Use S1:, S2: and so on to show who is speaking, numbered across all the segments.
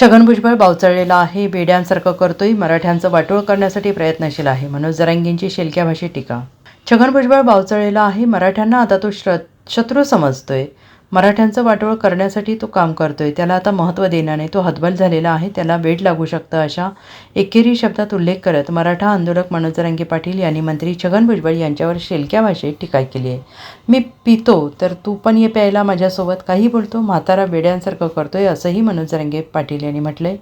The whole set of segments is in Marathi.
S1: छगन भुजबळ बावचळलेला आहे. बेड्यांसारखं करतोय. मराठ्यांचं वाटोळ करण्यासाठी प्रयत्नशील आहे. मनोज जरांगींची शेलक्या भाषेत टीका. छगन भुजबळ बावचळलेला आहे. मराठ्यांना आता तो श्र शत्रू समजतोय. मराठ्यांचं वाटोळ करण्यासाठी तो काम करतो आहे त्याला आता महत्त्व देणार नाही तो हतबल झालेला आहे. त्याला वेड लागू शकतं अशा एकेरी शब्दात उल्लेख करत मराठा आंदोलक मनोजरंगे पाटील यांनी मंत्री छगन भुजबळ यांच्यावर शेलक्या भाषेत टीका केली आहे. मी पितो तर तू पण ये प्यायला माझ्यासोबत. काही बोलतो म्हातारा वेड्यांसारखं करतोय असंही मनोजरंगे पाटील यांनी म्हटलं आहे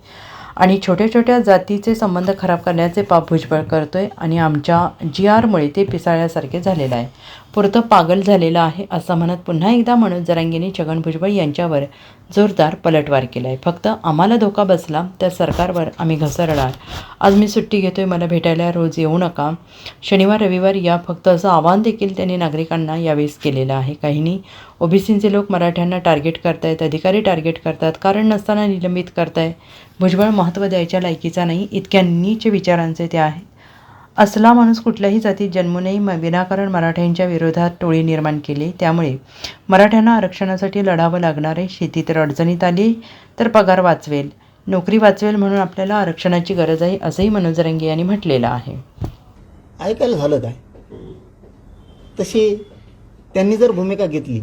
S1: आणि छोट्या छोट्या जातीचे संबंध खराब करण्याचे पाप भुजबळ करतोय आणि आमच्या जी आरमुळे ते पिसाळ्यासारखे झालेलं आहे. पुरतं पागल झालेलं आहे असं म्हणत पुन्हा एकदा मनोज जरांगीने छगन भुजबळ यांच्यावर जोरदार पलटवार केला आहे फक्त आम्हाला धोका बसला तर सरकारवर आम्ही घसरणार. आज मी सुट्टी घेतोय मला भेटायला रोज येऊ नका. शनिवार रविवार या फक्त असं आवाहन देखील त्यांनी नागरिकांना यावेळेस केलेलं आहे. काहींनी ओबीसींचे लोक मराठ्यांना टार्गेट करतायत अधिकारी टार्गेट करतात कारण नसताना निलंबित करताय भुजबळ महत्त्व द्यायच्या लायकीचा नाही इतक्या नीच विचारांचे ते आहेत. असला माणूस कुठल्याही जातीत जन्मू नये म विनाकारण मराठ्यांच्या विरोधात टोळी निर्माण केली. त्यामुळे मराठ्यांना आरक्षणासाठी लढावं लागणार आहे शेती तर अडचणीत आली तर पगार वाचवेल नोकरी वाचवेल म्हणून आपल्याला आरक्षणाची गरज आहे असंही मनोज रंगे यांनी म्हटलेलं आहे.
S2: ऐकायला झालं काय? तशी त्यांनी जर भूमिका घेतली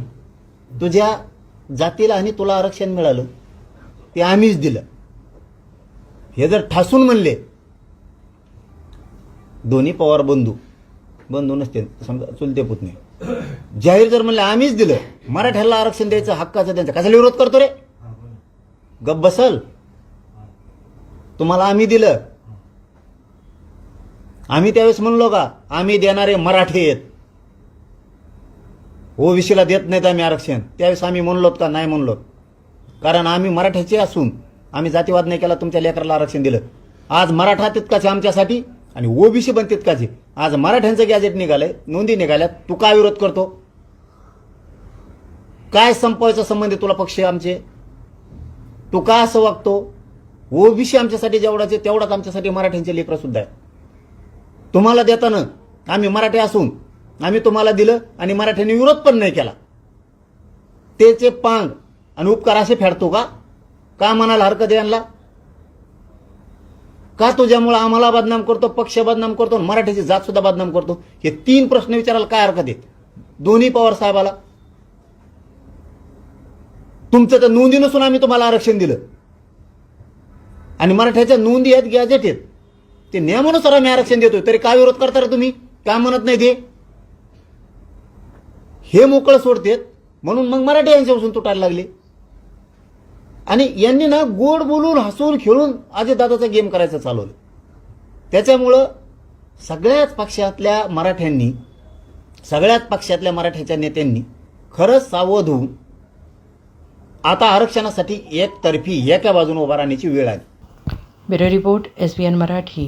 S2: तुझ्या जातीला आणि तुला आरक्षण मिळालं ते आम्हीच दिलं. हे जर ठासून म्हणले दोन्ही पवार बंधू. बंधू नसते. समजा चुलते पुतणे. जाहीर जर म्हणले आम्हीच दिलं मराठ्याला आरक्षण द्यायचं हक्काचं त्यांचा. कशाला विरोध करतो रे? गप बसल. तुम्हाला आम्ही दिलं. आम्ही त्यावेळेस म्हणलो का आम्ही देणारे मराठी आहेत. ओबीसीला देत नाहीत आम्ही आरक्षण. त्यावेळेस आम्ही म्हणलोत का नाही म्हणलो कारण आम्ही मराठ्याचे असून आम्ही जातीवाद नाही केला तुमच्या लेकराला आरक्षण दिलं. आज मराठा तितकाच आहे आमच्यासाठी आणि ओबीसी बनतात काजे आज मराठ्यांचं गॅजेट निघालंय नोंदी निघाल्यात. तू काय विरोध करतो? काय संपवायचा संबंध आहे तुला पक्ष आमचे? तू का असं वागतो? ओबीसी आमच्यासाठी जेवढाचे तेवढाच आमच्यासाठी मराठ्यांचे लेकरं सुद्धा आहे तुम्हाला देताना आम्ही मराठी असून आम्ही तुम्हाला दिलं आणि मराठ्यांनी विरोध पण नाही केला. तेचे पांग आणि उपकार असे फेडतो का? का म्हणाला हरकत आहे यांना? का तुझ्यामुळे आम्हाला बदनाम करतो पक्ष बदनाम करतो आणि मराठीची जात सुद्धा बदनाम करतो? हे तीन प्रश्न विचारायला काय हरकत आहेत दोन्ही पवार साहेबाला? तुमचं तर नोंदी नसून आम्ही तुम्हाला आरक्षण दिलं. आणि मराठ्याच्या नोंदी आहेत गॅजेट आहेत. ते नियमानुसार आम्ही आरक्षण देतोय. तरी काय विरोध करता रे तुम्ही? का म्हणत नाही ते हे मोकळं सोडतेत. म्हणून मग मराठी यांच्यापासून तुटायला लागले. आणि यांनी ना गोड बोलून हसून खेळून दादाचा गेम करायचं चालवलं. त्याच्यामुळं सगळ्याच पक्षातल्या मराठ्यांनी सगळ्याच पक्षातल्या मराठ्याच्या नेत्यांनी खरंच सावध होऊन आता आरक्षणासाठी एकतर्फी एका बाजूने उभा राहण्याची वेळ आली.
S1: Bureau report S B N Marathi.